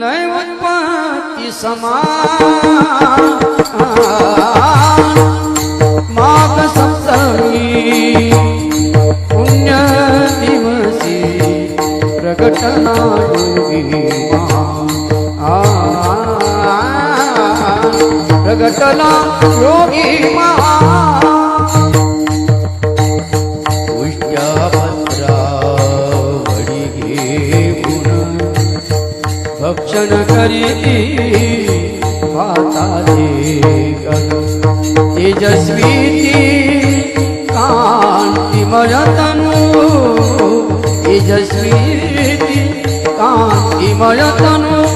નહીં ઉત્પત્તિ સમાન. માગ સપ્તમી પુણ્ય દિવસે પ્રગટના યોગી પ્રગટના યોગી મહા. ભજન કરી માતાજી તેજસ્વી કાંતિ મરતનું તેજસ્વી કાંતિ મરતનું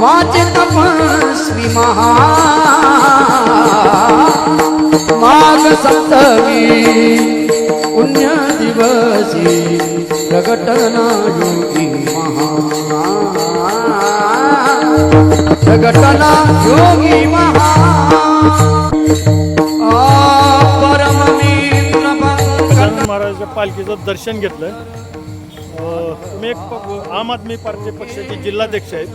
વાચે તપસ્વી મહા માગ સપ્તમી પુણ્ય દિવસી પ્રગટના યોગી प्रगटना योगी महा। महाराजांच्या पालखीचं दर्शन घेतलं तुम्ही एक प- आम आदमी पार्टी पक्षाचे जिल्हाध्यक्ष आहेत.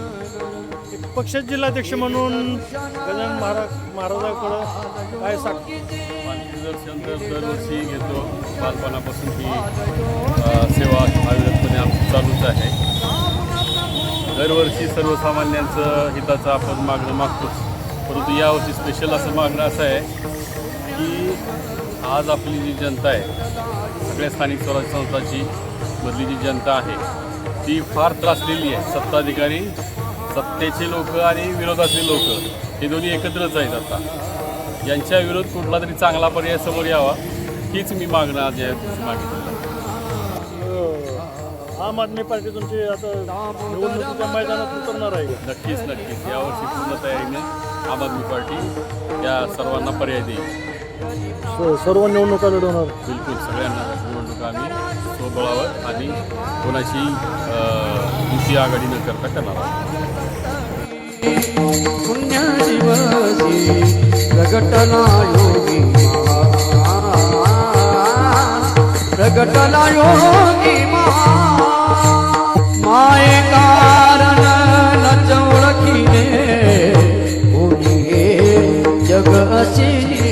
एक पक्षाचे जिल्हाध्यक्ष म्हणून गजानन महाराज महाराजाकडं काय सांग पालखी दर्शन तर दरवर्षी घेतो. बालपणापासून ही सेवा अविरतपणे आमची चालूच आहे. दरवर्षी सर्वसामान्यांचं हिताचं आपण मागणं मागतोच. परंतु यावर्षी स्पेशल असं मागणं असं आहे की आज आपली जी जनता आहे सगळ्या स्थानिक स्वराज्य संस्थाची मधली जी जनता आहे ती फार त्रासलेली आहे. सत्ताधिकारी सत्तेचे लोक आणि विरोधातले लोक हे दोन्ही एकत्रच आहेत आता. यांच्या विरोध कुठला तरी चांगला पर्याय समोर यावा हीच मी मागणं आज या मागितली आहे. आम आदमी पार्टी तुमची आता निवडणुकीच्या मैदानात उतरणार आहे? नक्कीच नक्कीच. यावर्षी पूर्ण तयारीने आम आदमी पार्टी या सर्वांना पर्याय देईल. स- सर्व निवडणुका लढवणार. बिलकुल सगळ्यांना निवडणूक आम्ही स्वबळावर आणि कोणाची अं, युती आघाडी न करता करणार आहोत. पुण्य दिवसी प्रगटना योगी પ્રગટલા યોગી માએ કારણ નચ ઓળખીને જગ અસીની